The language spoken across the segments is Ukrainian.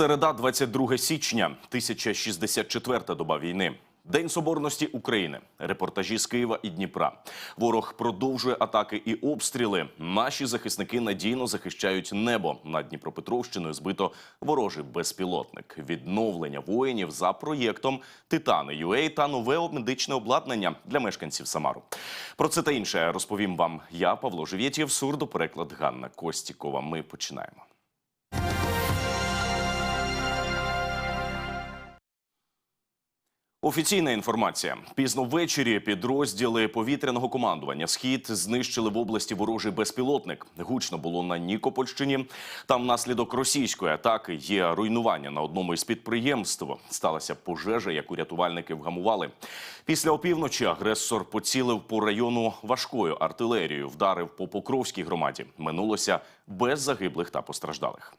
Середа, 22 січня, 1064 доба війни. День соборності України. Репортажі з Києва і Дніпра. Ворог продовжує атаки і обстріли. Наші захисники надійно захищають небо. Над Дніпропетровщиною збито ворожий безпілотник. Відновлення воїнів за проєктом Титани ЮЕЙ та нове медичне обладнання для мешканців Самару. Про це та інше розповім вам я, Павло Живєтєв, сурдопереклад Ганна Костікова. Ми починаємо. Офіційна інформація. Пізно ввечері підрозділи повітряного командування Схід знищили в області ворожий безпілотник. Гучно було на Нікопольщині. Там внаслідок російської атаки є руйнування на одному із підприємств. Сталася пожежа, яку рятувальники вгамували. Після опівночі агресор поцілив по району важкою артилерією, вдарив по Покровській громаді. Минулося без загиблих та постраждалих.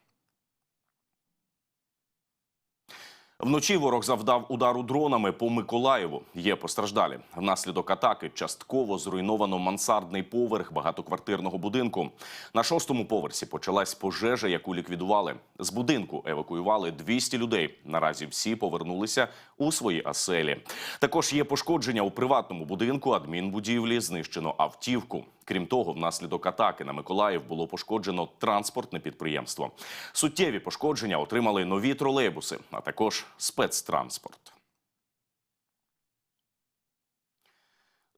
Вночі ворог завдав удару дронами по Миколаєву. Є постраждалі. Внаслідок атаки частково зруйновано мансардний поверх багатоквартирного будинку. На шостому поверсі почалась пожежа, яку ліквідували. З будинку евакуювали 200 людей. Наразі всі повернулися у свої оселі. Також є пошкодження у приватному будинку, адмінбудівлі, знищено автівку. Крім того, внаслідок атаки на Миколаїв було пошкоджено транспортне підприємство. Суттєві пошкодження отримали нові тролейбуси, а також спецтранспорт.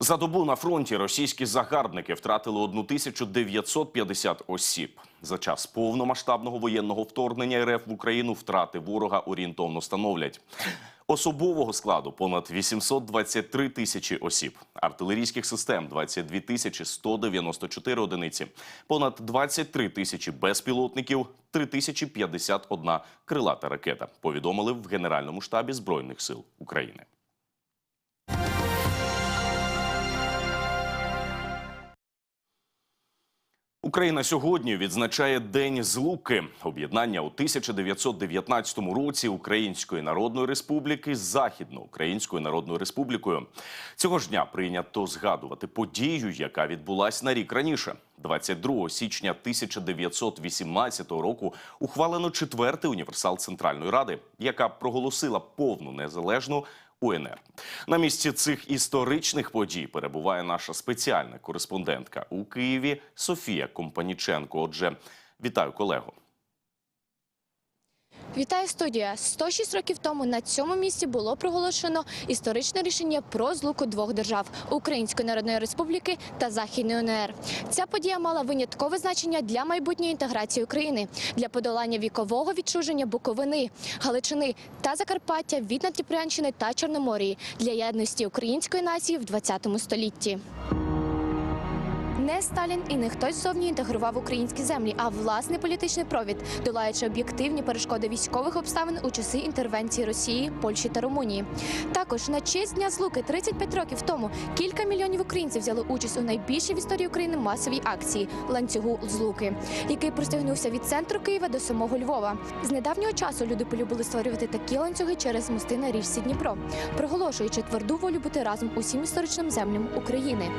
За добу на фронті російські загарбники втратили 1950 осіб. За час повномасштабного воєнного вторгнення РФ в Україну втрати ворога орієнтовно становлять. Особового складу понад 823 тисячі осіб, артилерійських систем 22 тисячі 194 одиниці, понад 23 тисячі безпілотників, 3 тисячі 51 крилата ракета. Повідомили в Генеральному штабі Збройних сил України. Україна сьогодні відзначає День Злуки, об'єднання у 1919 році Української Народної Республіки з Західноукраїнською Народною Республікою. Цього ж дня прийнято згадувати подію, яка відбулась на рік раніше. 22 січня 1918 року ухвалено четвертий універсал Центральної Ради, яка проголосила повну незалежну УНР. На місці цих історичних подій перебуває наша спеціальна кореспондентка у Києві Софія Компаніченко. Отже, вітаю колего. Вітаю студія. 106 років тому на цьому місці було проголошено історичне рішення про злуку двох держав Української Народної Республіки та Західної УНР. Ця подія мала виняткове значення для майбутньої інтеграції України, для подолання вікового відчуження Буковини, Галичини та Закарпаття від Надніпрянщини та Чорноморії для єдності української нації в 20 столітті. Не Сталін і не хтось зовні інтегрував українські землі, а власний політичний провід, долаючи об'єктивні перешкоди військових обставин у часи інтервенції Росії, Польщі та Румунії. Також на честь дня злуки 35 років тому кілька мільйонів українців взяли участь у найбільшій в історії України масовій акції ланцюгу злуки, який простягнувся від центру Києва до самого Львова. З недавнього часу люди полюбили створювати такі ланцюги через мости на річці Дніпро, проголошуючи тверду волю бути разом усім історичним землям України.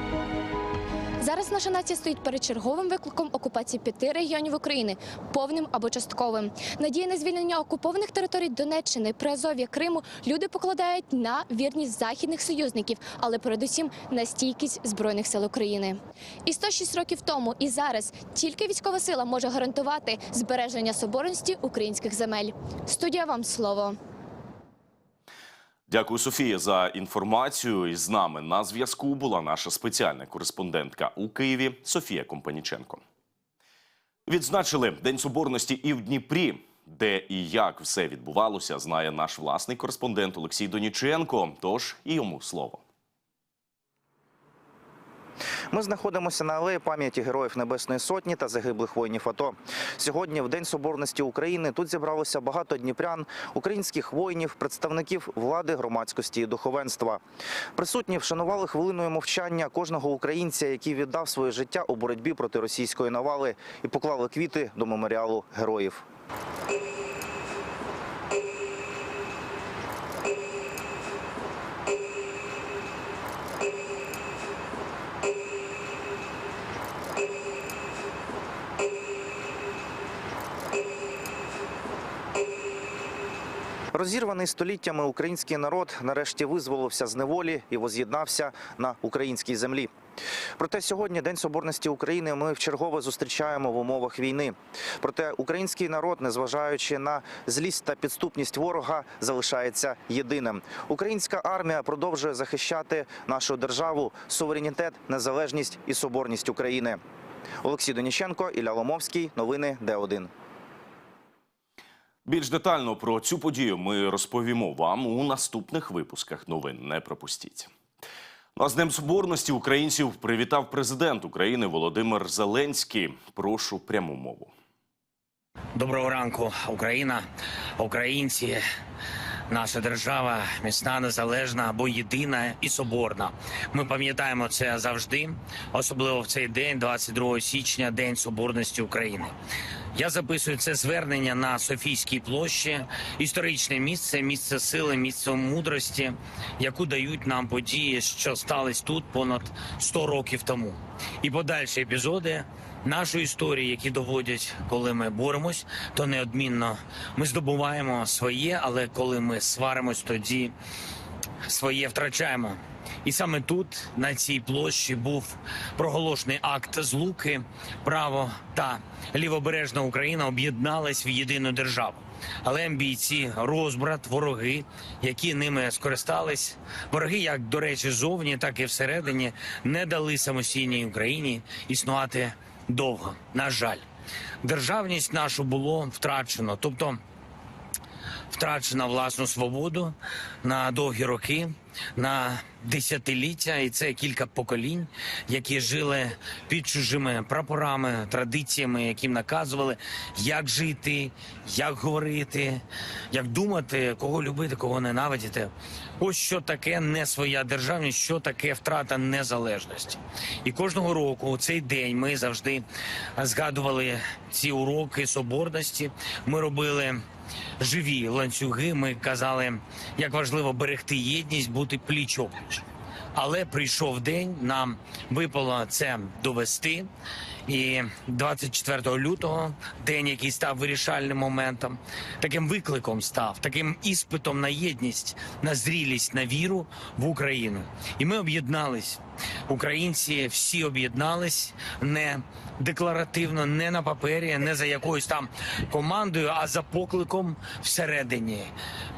Зараз наша нація стоїть перед черговим викликом окупації п'яти регіонів України, повним або частковим. Надія на звільнення окупованих територій Донеччини, Приазов'я, Криму люди покладають на вірність західних союзників, але передусім на стійкість збройних сил України. І 106 років тому, і зараз тільки військова сила може гарантувати збереження соборності українських земель. Студія вам слово. Дякую, Софія, за інформацію. І з нами на зв'язку була наша спеціальна кореспондентка у Києві Софія Компаніченко. Відзначили День Соборності і в Дніпрі. Де і як все відбувалося, знає наш власний кореспондент Олексій Доніченко. Тож і йому слово. Ми знаходимося на алеї пам'яті героїв Небесної Сотні та загиблих воїнів АТО. Сьогодні, в День Соборності України, тут зібралося багато дніпрян, українських воїнів, представників влади, громадськості і духовенства. Присутні вшанували хвилиною мовчання кожного українця, який віддав своє життя у боротьбі проти російської навали, і поклали квіти до меморіалу героїв. Розірваний століттями український народ нарешті визволився з неволі і воз'єднався на українській землі. Проте сьогодні День Соборності України ми вчергове зустрічаємо в умовах війни. Проте український народ, незважаючи на злість та підступність ворога, залишається єдиним. Українська армія продовжує захищати нашу державу, суверенітет, незалежність і соборність України. Олексій Доніченко, Ілля Ломовський. Новини Д1. Більш детально про цю подію ми розповімо вам у наступних випусках новин. Не пропустіть. Ну, а з Днем Соборності українців привітав президент України Володимир Зеленський. Прошу пряму мову. Доброго ранку, Україна, українці, наша держава міцна, незалежна або єдина і соборна. Ми пам'ятаємо це завжди, особливо в цей день, 22 січня, День Соборності України. Я записую це звернення на Софійській площі, історичне місце, місце сили, місце мудрості, яку дають нам події, що стались тут понад 100 років тому. І подальші епізоди нашої історії, які доводять, коли ми боремось, то неодмінно ми здобуваємо своє, але коли ми сваримось, тоді своє втрачаємо. І саме тут, на цій площі, був проголошений акт злуки. Право та лівобережна Україна об'єднались в єдину державу. Але амбійці, розбрат, вороги, які ними скористались, вороги, як до речі, зовні, так і всередині, не дали самостійній Україні існувати довго. На жаль, державність нашу було втрачено, тобто втрачена власну свободу на довгі роки, на десятиліття, і це кілька поколінь, які жили під чужими прапорами, традиціями, яким наказували, як жити, як говорити, як думати, кого любити, кого ненавидіти. Ось що таке не своя державність, що таке втрата незалежності. І кожного року у цей день ми завжди згадували ці уроки соборності. Ми робили живі ланцюги. Ми казали, як важливо берегти єдність, бути пліч опліч. Але прийшов день, нам випало це довести. І 24 лютого, день, який став вирішальним моментом, таким викликом став, таким іспитом на єдність, на зрілість, на віру в Україну. І ми об'єднались. Українці всі об'єднались не декларативно, не на папері, не за якоюсь там командою, а за покликом всередині.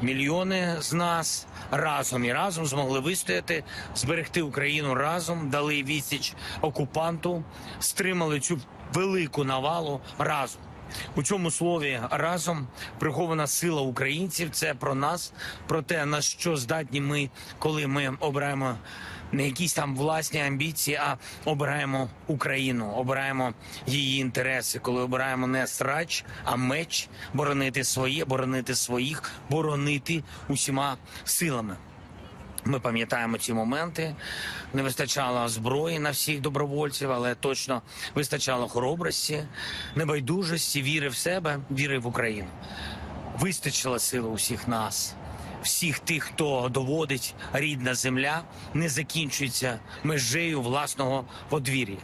Мільйони з нас разом і разом змогли вистояти, зберегти Україну разом, дали відсіч окупанту, стримали цю велику навалу разом. У цьому слові разом прихована сила українців. Це про нас, про те, на що здатні ми, коли ми обираємо не якісь там власні амбіції, а обираємо Україну, обираємо її інтереси, коли обираємо не срач, а меч, боронити своє, боронити своїх, боронити усіма силами. Ми пам'ятаємо ці моменти. Не вистачало зброї на всіх добровольців, але точно вистачало хоробрості, небайдужості, віри в себе, віри в Україну. Вистачило сили усіх нас, всіх тих, хто доводить рідна земля, не закінчується межею власного подвір'я.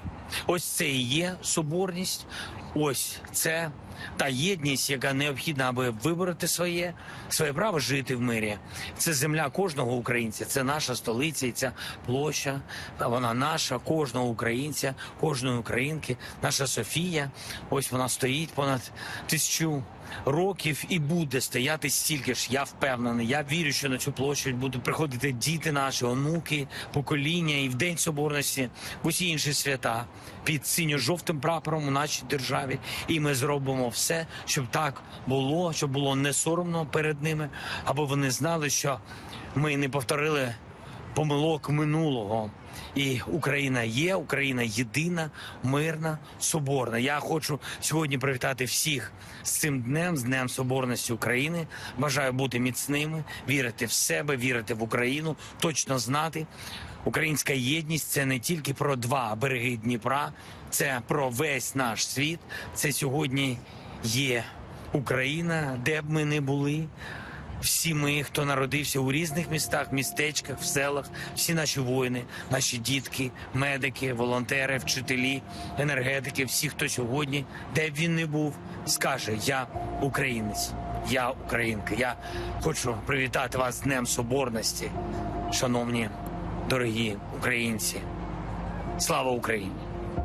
Ось це і є соборність. Ось це та єдність, яка необхідна, аби вибороти своє, своє право жити в мирі. Це земля кожного українця, це наша столиця, і ця площа. Вона наша, кожного українця, кожної українки, наша Софія. Ось вона стоїть понад тисячу років і буде стояти стільки ж. Я впевнений. Я вірю, що на цю площу будуть приходити діти наші, онуки, покоління і в День Соборності, в усі інші свята під синьо-жовтим прапором у нашій державі. І ми зробимо все, щоб так було, щоб було не соромно перед ними, аби вони знали, що ми не повторили помилок минулого. І Україна є, Україна єдина, мирна, соборна. Я хочу сьогодні привітати всіх з цим днем, з Днем Соборності України. Бажаю бути міцними, вірити в себе, вірити в Україну, точно знати. Українська єдність це не тільки про два береги Дніпра, це про весь наш світ. Це сьогодні є Україна, де б ми не були. Всі ми, хто народився у різних містах, містечках, в селах, всі наші воїни, наші дітки, медики, волонтери, вчителі, енергетики, всі, хто сьогодні, де б він не був, скаже: Я українець. Я українка. Я хочу привітати вас з Днем Соборності, шановні дорогі українці. Слава Україні!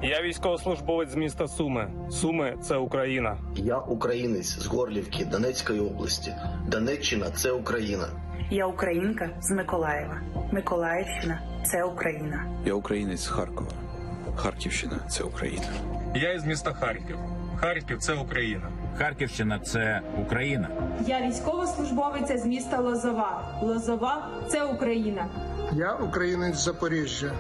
Я військовослужбовець з міста Суми. Суми це Україна. Я українець з Горлівки Донецької області. Донеччина це Україна. Я українка з Миколаєва. Миколаївщина це Україна. Я українець з Харкова. Харківщина це Україна. Я із міста Харків. Харків це Україна. Харківщина це Україна. Я військовослужбовиця з міста Лозова. Лозова це Україна. Я українець з Запоріжжя.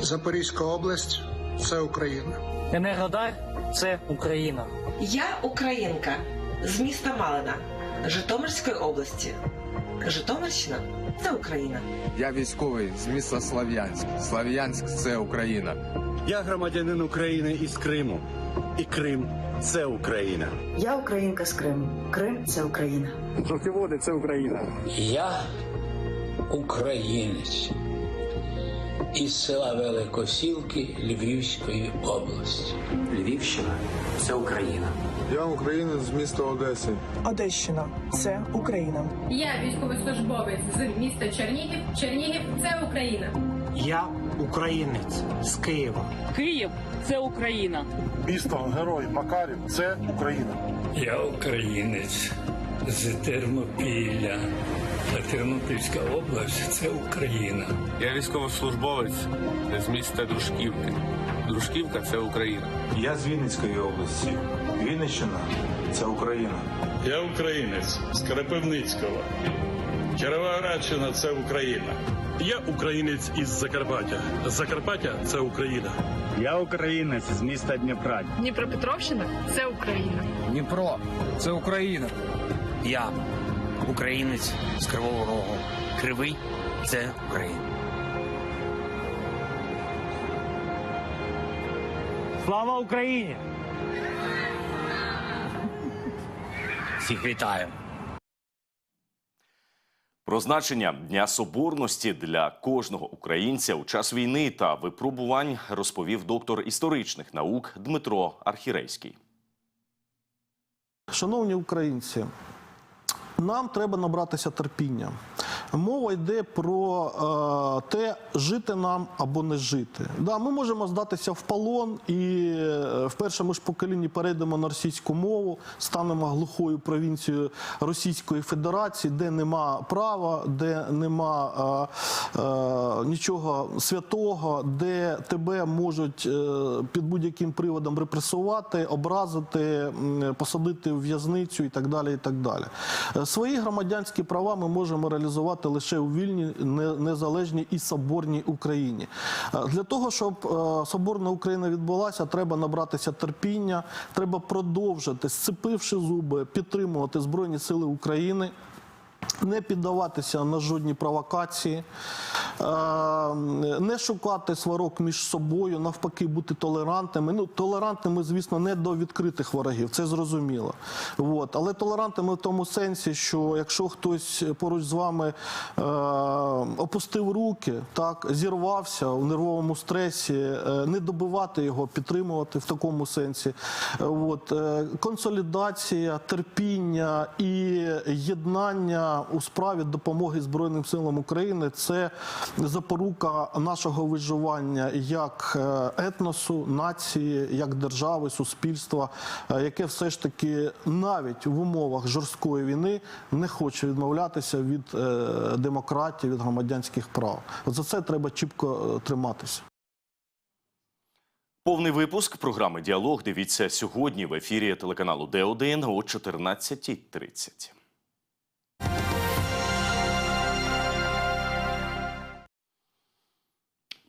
Запорізька область це Україна. Енергодар це Україна. Я українка з міста Малина Житомирської області. Житомирщина це Україна. Я військовий з міста Слав'янськ. Слав'янськ це Україна. Я громадянин України із Криму. І Крим це Україна. Я українка з Криму. Крим це Україна. Жовтіводи це Україна. Я українець із села Великосілки Львівської області. Львівщина це Україна. Я українець з міста Одеси. Одещина це Україна. Я військовослужбовець з міста Чернігів. Чернігів це Україна. Я українець з Києва. Київ це Україна. Місто Герой Макарів це Україна. Я українець з Тернопілля. А Тернопільська область це Україна. Я військовослужбовець з міста Дружківки. Дружківка це Україна. Я з Вінницької області. Вінниччина це Україна. Я українець з Крапивницького. Кіровоградщина це Україна. Я українець із Закарпаття. Закарпаття це Україна. Я українець з міста Дніпра. Дніпропетровщина це Україна. Дніпро це Україна. Я українець з Кривого Рогу. Кривий це Україна. Слава Україні! Всіх вітаю! Про значення Дня Соборності для кожного українця у час війни та випробувань розповів доктор історичних наук Дмитро Архірейський. Шановні українці, нам треба набратися терпіння. Мова йде про е, те, жити нам або не жити. Да, ми можемо здатися в полон і е, в першому ж поколінні перейдемо на російську мову, станемо глухою провінцією Російської Федерації, де нема права, де нема е, е, нічого святого, де тебе можуть е, під будь-яким приводом репресувати, образити, посадити в в'язницю і так далі. І так далі. Свої громадянські права ми можемо реалізувати лише у вільній, не- незалежній і соборній Україні. Е, Для того, щоб е, соборна Україна відбулася, треба набратися терпіння, треба продовжити, сцепивши зуби, підтримувати Збройні Сили України. Не піддаватися на жодні провокації, е, не шукати сварок між собою, навпаки, бути толерантними. Ну, толерантними, звісно, не до відкритих ворогів, це зрозуміло. От. Але толерантними в тому сенсі, що якщо хтось поруч з вами е, опустив руки, так, зірвався у нервовому стресі, е, не добивати його, підтримувати в такому сенсі. От. Е, консолідація, терпіння і єднання у справі допомоги Збройним силам України це запорука нашого виживання як е, етносу, нації, як держави, суспільства, е, яке все ж таки навіть в умовах жорсткої війни не хоче відмовлятися від е, демократії, від громадянських прав. За це треба чіпко триматися. Повний випуск програми Діалог дивіться сьогодні в ефірі телеканалу Д1 о 14.30.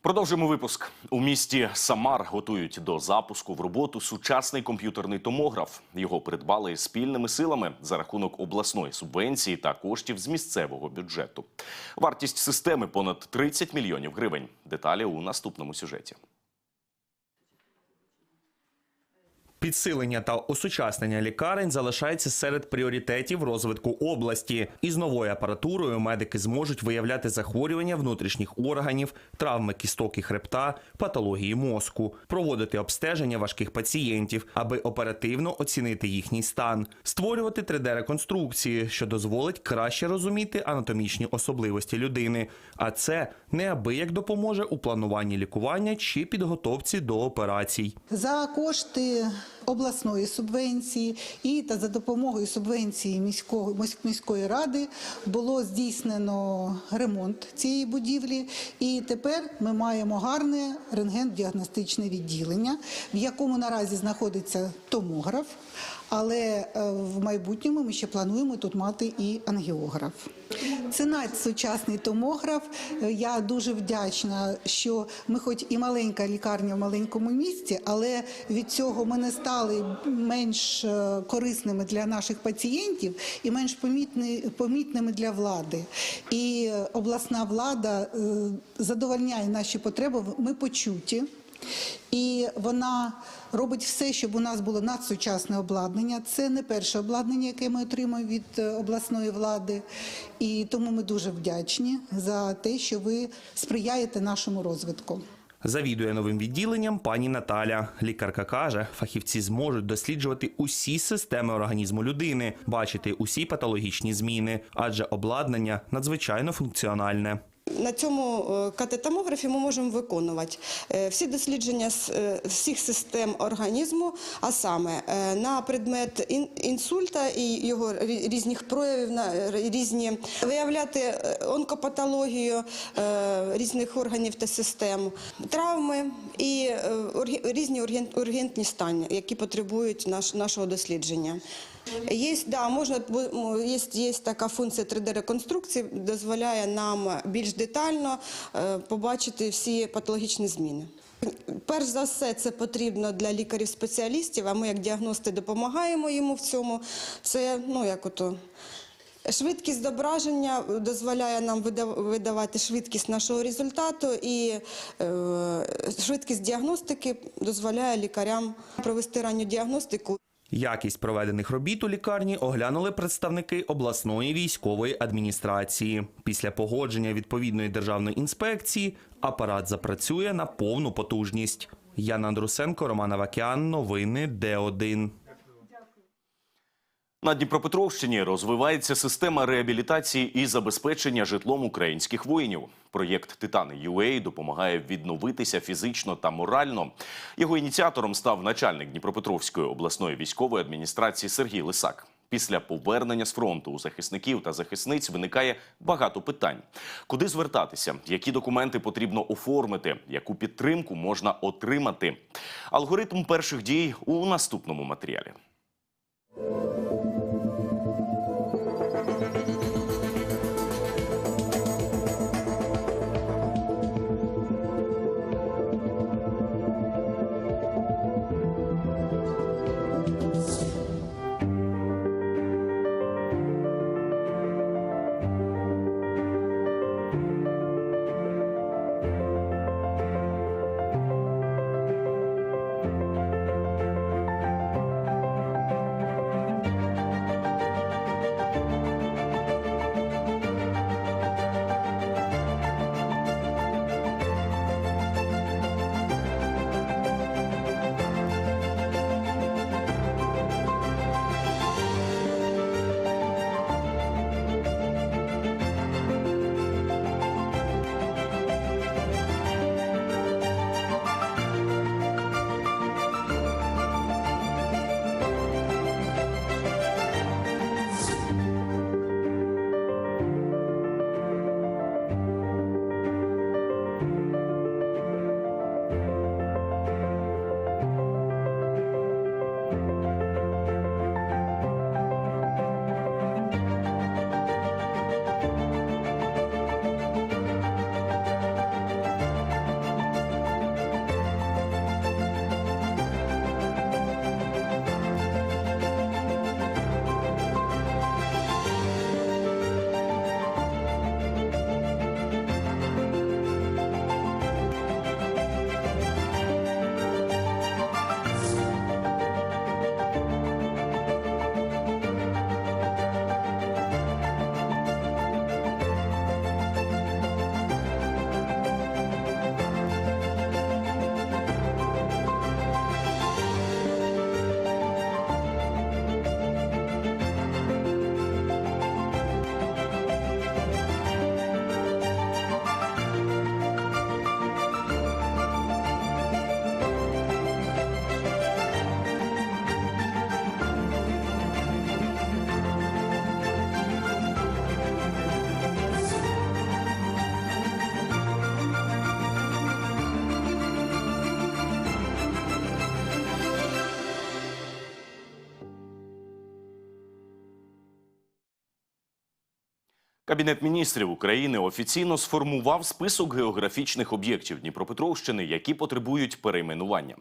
Продовжуємо випуск. У місті Самар готують до запуску в роботу сучасний комп'ютерний томограф. Його придбали спільними силами за рахунок обласної субвенції та коштів з місцевого бюджету. Вартість системи понад 30 мільйонів гривень. Деталі у наступному сюжеті. Підсилення та осучаснення лікарень залишається серед пріоритетів розвитку області. Із новою апаратурою медики зможуть виявляти захворювання внутрішніх органів, травми кісток і хребта, патології мозку, проводити обстеження важких пацієнтів, аби оперативно оцінити їхній стан, створювати 3D-реконструкції, що дозволить краще розуміти анатомічні особливості людини. А це неабияк допоможе у плануванні лікування чи підготовці до операцій. За кошти обласної субвенції і та за допомогою субвенції міського місь- міської ради було здійснено ремонт цієї будівлі. І тепер ми маємо гарне рентген-діагностичне відділення, в якому наразі знаходиться томограф. Але е, в майбутньому ми ще плануємо тут мати і ангіограф. Це надсучасний томограф. Я дуже вдячна, що ми, хоч і маленька лікарня в маленькому місті, але від цього ми не стали менш е, корисними для наших пацієнтів і менш помітними для влади. І е, обласна влада е, задовольняє наші потреби. Ми почуті. І вона робить все, щоб у нас було надсучасне обладнання. Це не перше обладнання, яке ми отримуємо від е, обласної влади. І тому ми дуже вдячні за те, що ви сприяєте нашому розвитку. Завідує новим відділенням пані Наталя. Лікарка каже, фахівці зможуть досліджувати усі системи організму людини, бачити усі патологічні зміни, адже обладнання надзвичайно функціональне. На цьому е, КТ-томографі ми можемо виконувати е, всі дослідження е, всіх систем організму, а саме на предмет інсульта і його різних проявів, різні виявляти онкопатологію різних органів та систем, травми і різні урген- ургентні стані, які потребують нашого дослідження. Є, да, можна, є, є така функція 3D-реконструкції, дозволяє нам більш детально е, побачити всі патологічні зміни. Перш за все, це потрібно для лікарів-спеціалістів, а ми як діагности допомагаємо йому в цьому. Це, ну, як ото, Швидкість зображення дозволяє нам видавати швидкість нашого результату, і е, швидкість діагностики дозволяє лікарям провести ранню діагностику. Якість проведених робіт у лікарні оглянули представники обласної військової адміністрації. Після погодження відповідної державної інспекції апарат запрацює на повну потужність. Яна Андрусенко, Роман Авакян. Новини Д1. На Дніпропетровщині розвивається система реабілітації і забезпечення житлом українських воїнів. Проєкт Титани UA допомагає відновитися фізично та морально. Його ініціатором став начальник Дніпропетровської обласної військової адміністрації Сергій Лисак. Після повернення з фронту у захисників та захисниць виникає багато питань: куди звертатися, які документи потрібно оформити, яку підтримку можна отримати. Алгоритм перших дій у наступному матеріалі. Кабінет міністрів України офіційно сформував список географічних об'єктів Дніпропетровщини, які потребують перейменування.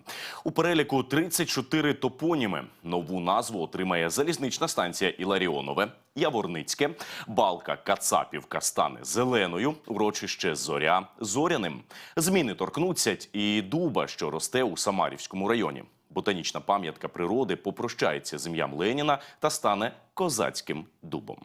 У переліку 34 топоніми. Нову назву отримає залізнична станція Іларіонове, Яворницьке, Балка, Кацапівка стане зеленою, урочище Зоря зоряним. Зміни торкнуться і дуба, що росте у Самарівському районі. Ботанічна пам'ятка природи попрощається з ім'ям Леніна та стане козацьким дубом.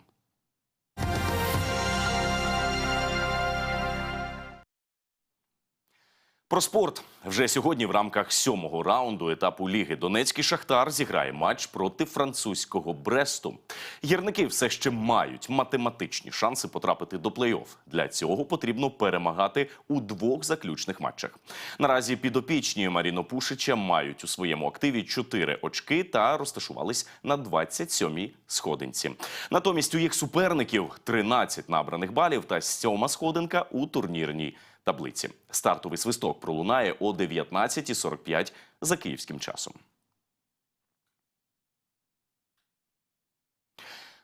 Про спорт вже сьогодні в рамках сьомого раунду етапу ліги Донецький Шахтар зіграє матч проти французького Бресту. Гірники все ще мають математичні шанси потрапити до плей-офф. Для цього потрібно перемагати у двох заключних матчах. Наразі підопічні Маріно Пушича мають у своєму активі 4 очки та розташувались на 27-й сходинці. Натомість у їх суперників 13 набраних балів та сьома сходинка у турнірній таблиці. Стартовий свисток пролунає о 19.45 за київським часом.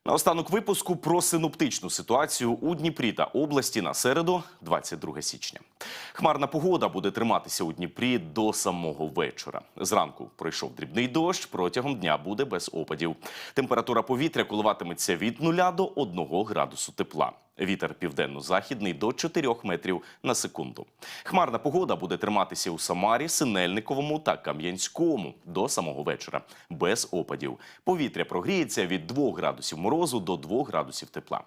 Наостанок випуску про синоптичну ситуацію у Дніпрі та області на середу, 22 січня. Хмарна погода буде триматися у Дніпрі до самого вечора. Зранку пройшов дрібний дощ, протягом дня буде без опадів. Температура повітря коливатиметься від 0 до 1 градусу тепла. Вітер південно-західний до 4 метрів на секунду. Хмарна погода буде триматися у Самарі, Синельниковому та Кам'янському до самого вечора. Без опадів. Повітря прогріється від 2 градусів морозу до 2 градусів тепла.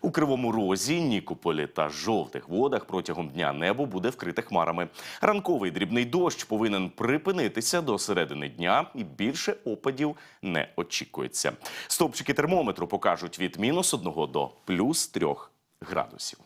У Кривому Розі, Нікополі та жовтих водах протягом дня небо буде вкрите хмарами. Ранковий дрібний дощ повинен припинитися до середини дня, і більше опадів не очікується. Стопчики термометру покажуть від мінус 1 до плюс 3 градусів.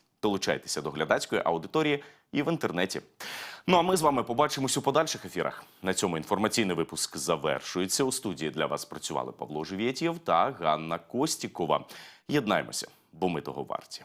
Долучайтеся до глядацької аудиторії і в інтернеті. Ну а ми з вами побачимось у подальших ефірах. На цьому інформаційний випуск завершується. У студії для вас працювали Павло Живєтєв та Ганна Костікова. Єднаймося, бо ми того варті.